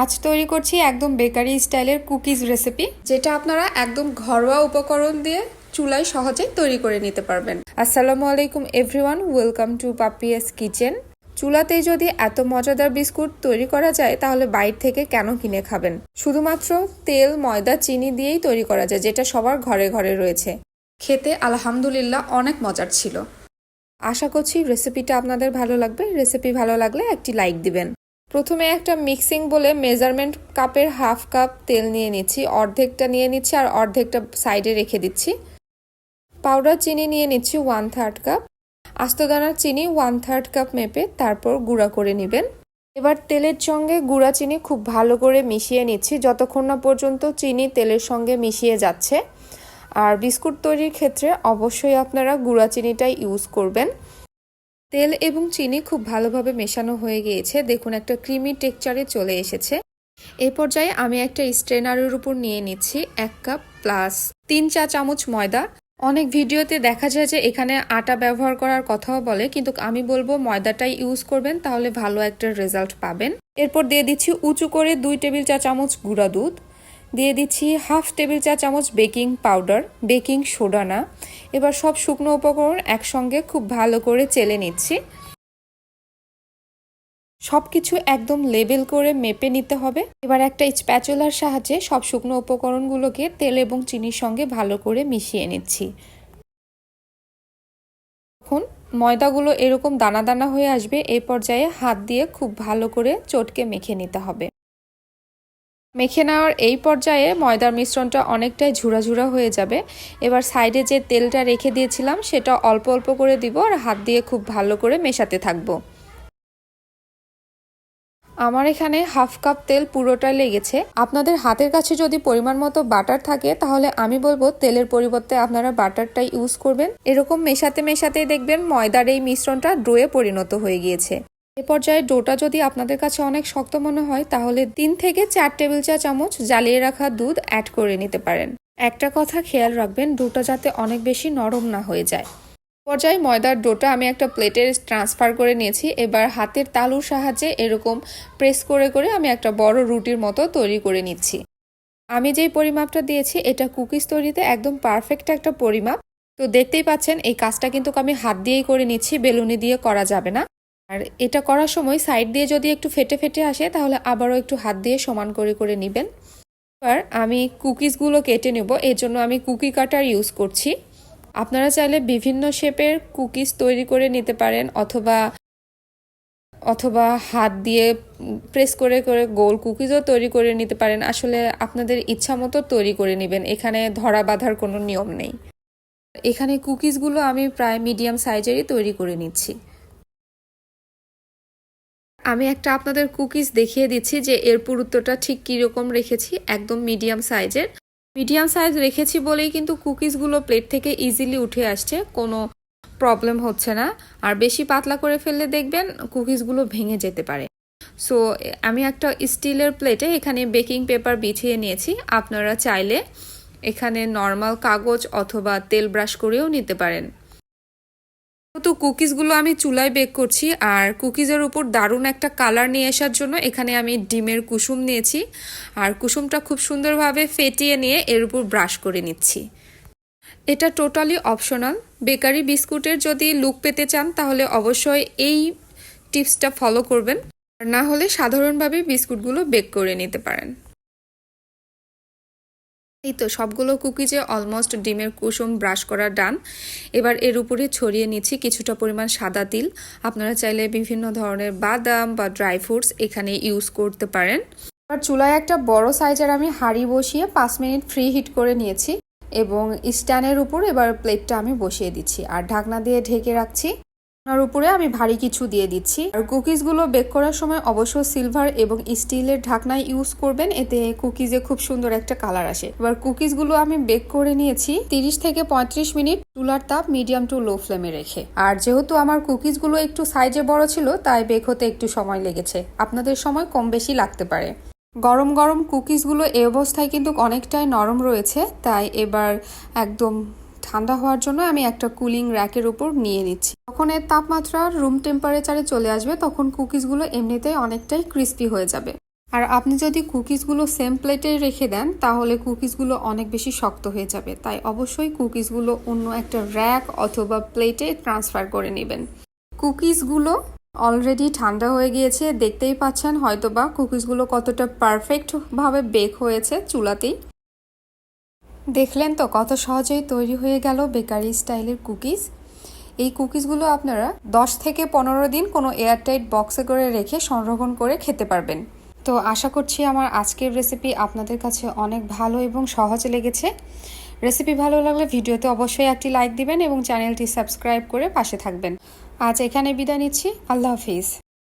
আজ তৈরি করছি একদম বেকারি স্টাইলের কুকিজ রেসিপি, যেটা আপনারা একদম ঘরোয়া উপকরণ দিয়ে চুলায় সহজেই তৈরি করে নিতে পারবেন। আসসালামু আলাইকুম everyone, welcome to Papia's kitchen. চুলাতেই যদি এত মজাদার বিস্কুট তৈরি করা যায়, তাহলে বাইর থেকে কেন কিনে খাবেন? শুধুমাত্র তেল, ময়দা, চিনি দিয়েই তৈরি করা যায়, যেটা সবার ঘরে ঘরে রয়েছে। খেতে আলহামদুলিল্লাহ অনেক মজার ছিল। আশা করছি রেসিপিটা আপনাদের ভালো লাগবে। রেসিপি ভালো লাগলে একটি লাইক দিবেন। প্রথমে একটা মিক্সিং বলে মেজারমেন্ট কাপের হাফ কাপ তেল নিয়ে নিচ্ছি, অর্ধেকটা নিয়ে নিচ্ছি আর অর্ধেকটা সাইডে রেখে দিচ্ছি। পাউডার চিনি নিয়ে নিচ্ছি ওয়ান থার্ড কাপ আস্তদানার চিনি ওয়ান থার্ড কাপ মেপে তারপর গুঁড়া করে নেবেন। এবার তেলের সঙ্গে গুঁড়া চিনি খুব ভালো করে মিশিয়ে নিচ্ছি, যতক্ষণ না পর্যন্ত চিনি তেলের সঙ্গে মিশিয়ে যাচ্ছে। আর বিস্কুট তৈরির ক্ষেত্রে অবশ্যই আপনারা গুঁড়া চিনিটাই ইউজ করবেন। তেল এবং চিনি খুব ভালোভাবে মেশানো হয়ে গিয়েছে। দেখুন, একটা ক্রিমি টেক্সচারে চলে এসেছে। এ পর্যায়ে আমি একটা স্ট্রেনারের উপর নিয়ে নিচ্ছি এক কাপ প্লাস তিন চা চামচ ময়দা। অনেক ভিডিওতে দেখা যায় যে এখানে আটা ব্যবহার করার কথাও বলে, কিন্তু আমি বলব ময়দাটাই ইউজ করবেন, তাহলে ভালো একটা রেজাল্ট পাবেন। এরপর দিয়ে দিচ্ছি উঁচু করে দুই টেবিল চা চামচ গুঁড়া দুধ। দিয়ে দিচ্ছি হাফ টেবিল চা চামচ বেকিং পাউডার, বেকিং সোডা না। এবার সব শুকনো উপকরণ একসঙ্গে খুব ভালো করে চেলে নিচ্ছি। সব কিছু একদম লেবেল করে মেপে নিতে হবে। এবার একটা স্প্যাচুলার সাহায্যে সব শুকনো উপকরণগুলোকে তেল এবং চিনির সঙ্গে ভালো করে মিশিয়ে নিচ্ছি। এখন ময়দাগুলো এরকম দানা দানা হয়ে আসবে এই পর্যায়ে হাত দিয়ে খুব ভালো করে চটকে মেখে নিতে হবে। মেখে নেওয়ার এই পর্যায়ে ময়দার মিশ্রণটা অনেকটাই ঝুরা হয়ে যাবে। এবার সাইডে যে তেলটা রেখে দিয়েছিলাম, সেটা অল্প অল্প করে দিব আর হাত দিয়ে খুব ভালো করে মেশাতে থাকব। আমার এখানে হাফ কাপ তেল পুরোটাই লেগেছে। আপনাদের হাতের কাছে যদি পরিমাণ মতো বাটার থাকে, তাহলে আমি বলব তেলের পরিবর্তে আপনারা বাটারটাই ইউজ করবেন। এরকম মেশাতে মেশাতেই দেখবেন ময়দার এই মিশ্রণটা ডোয়ে পরিণত হয়ে গিয়েছে। এ পর্যায়ে ডোটা যদি আপনাদের কাছে অনেক শক্ত মনে হয়, তাহলে তিন থেকে চার টেবিল চা চামচ জ্বালিয়ে রাখা দুধ অ্যাড করে নিতে পারেন। একটা কথা খেয়াল রাখবেন, ডোটা যাতে অনেক বেশি নরম না হয়ে যায়। পর্যায়ে ময়দার ডোটা আমি একটা প্লেটের ট্রান্সফার করে নিয়েছি, এবার হাতের তালুর সাহায্যে এরকম প্রেস করে করে আমি একটা বড় রুটির মতো তৈরি করে নিচ্ছি। আমি যেই পরিমাপটা দিয়েছি, এটা কুকিজ তৈরিতে একদম পারফেক্ট একটা পরিমাপ। তো দেখতেই পাচ্ছেন, এই কাজটা কিন্তু আমি হাত দিয়েই করে নিচ্ছি, বেলুনি দিয়ে করা যাবে না। আর এটা করার সময় সাইড দিয়ে যদি একটু ফেটে ফেটে আসে, তাহলে আবারও একটু হাত দিয়ে সমান করে করে নেবেন। এবার আমি কুকিজগুলো কেটে নেব, এর জন্য আমি কুকি কাটার ইউজ করছি। আপনারা চাইলে বিভিন্ন শেপের কুকিজ তৈরি করে নিতে পারেন, অথবা অথবা হাত দিয়ে প্রেস করে করে গোল কুকিজও তৈরি করে নিতে পারেন। আসলে আপনাদের ইচ্ছা মতো তৈরি করে নেবেন, এখানে ধরা বাঁধার কোনো নিয়ম নেই। এখানে কুকিজগুলো আমি প্রায় মিডিয়াম সাইজেরই তৈরি করে নিচ্ছি। আমি একটা আপনাদের কুকিজ দেখিয়ে দিচ্ছি যে এর পুরুত্বটা ঠিক কীরকম রেখেছি, একদম মিডিয়াম সাইজের। মিডিয়াম সাইজ রেখেছি বলেই কিন্তু কুকিজগুলো প্লেট থেকে ইজিলি উঠে আসছে, কোনো প্রবলেম হচ্ছে না। আর বেশি পাতলা করে ফেললে দেখবেন কুকিজগুলো ভেঙে যেতে পারে। সো আমি একটা স্টিলের প্লেটে এখানে বেকিং পেপার বিছিয়ে নিয়েছি, আপনারা চাইলে এখানে নর্মাল কাগজ অথবা তেল ব্রাশ করেও নিতে পারেন। তো কুকিজগুলো আমি চুলায় বেক করছি আর কুকিজের উপর দারুণ একটা কালার নিয়ে আসার জন্য এখানে আমি ডিমের কুসুম নিয়েছি আর কুসুমটা খুব সুন্দরভাবে ফেটিয়ে নিয়ে এর উপর ব্রাশ করে নিচ্ছি। এটা টোটালি অপশনাল বেকারি বিস্কুটের যদি লুক পেতে চান তাহলে অবশ্যই এই টিপসটা ফলো করবেন। আর না হলে সাধারণভাবে বিস্কুটগুলো বেক করে নিতে পারেন। এই তো সবগুলো কুকিজে অলমোস্ট ডিমের কুসুম ব্রাশ করা ডান এবার এর উপরে ছড়িয়ে নিচ্ছি কিছুটা পরিমাণ সাদা তিল। আপনারা চাইলে বিভিন্ন ধরনের বাদাম বা ড্রাই ফ্রুটস এখানে ইউজ করতে পারেন। আর চুলায় একটা বড় সাইজের আমি হাঁড়ি বসিয়ে পাঁচ মিনিট ফ্রি হিট করে নিয়েছি এবং স্ট্যান্ডের উপর এবার প্লেটটা আমি বসিয়ে দিচ্ছি। আর ঢাকনা দিয়ে ঢেকে রাখছি। ওনার উপরে আমি ভারী কিছু দিয়ে দিচ্ছি। আর কুকিজগুলো বেক করার সময় অবশ্য সিলভার এবং স্টিলের ঢাকনা ইউজ করবেন, এতে কুকিজে খুব সুন্দর একটা কালার আসে। এবার কুকিজগুলো আমি বেক করে নিয়েছি তিরিশ থেকে পঁয়ত্রিশ মিনিট চুলার তাপ মিডিয়াম টু লো ফ্লেমে রেখে। আর যেহেতু আমার কুকিজগুলো একটু সাইজে বড় ছিল, তাই বেক হতে একটু সময় লেগেছে। আপনাদের সময় কম বেশি লাগতে পারে। গরম গরম কুকিজগুলো এ অবস্থায় কিন্তু অনেকটাই নরম রয়েছে, তাই এবার একদম ঠান্ডা হওয়ার জন্য আমি একটা কুলিং র্যাকের উপর নিয়ে নিচ্ছি। যখন এর তাপমাত্রা রুম টেম্পারেচারে চলে আসবে, তখন কুকিজগুলো এমনিতেই অনেকটাই ক্রিস্পি হয়ে যাবে। আর আপনি যদি কুকিজগুলো সেম প্লেটে রেখে দেন, তাহলে কুকিজগুলো অনেক বেশি শক্ত হয়ে যাবে। তাই অবশ্যই কুকিজগুলো অন্য একটা র্যাক অথবা প্লেটে ট্রান্সফার করে নেবেন। কুকিজগুলো অলরেডি ঠান্ডা হয়ে গিয়েছে, দেখতেই পাচ্ছেন, হয়তোবা কুকিজগুলো কতটা পারফেক্টভাবে বেক হয়েছে চুলাতেই। দেখলেন তো কত সহজেই তৈরি হয়ে গেল বেকারি স্টাইলের কুকিজ এই কুকিজগুলো আপনারা 10 থেকে পনেরো দিন কোনো এয়ারটাইট বক্সে করে রেখে সংরক্ষণ করে খেতে পারবেন। তো আশা করছি আমার আজকের রেসিপি আপনাদের কাছে অনেক ভালো এবং সহজ লেগেছে। রেসিপি ভালো লাগলে ভিডিওতে অবশ্যই একটি লাইক দিবেন এবং চ্যানেলটি সাবস্ক্রাইব করে পাশে থাকবেন। আজ এখানে বিদায় নিচ্ছি। আল্লাহ হাফিজ।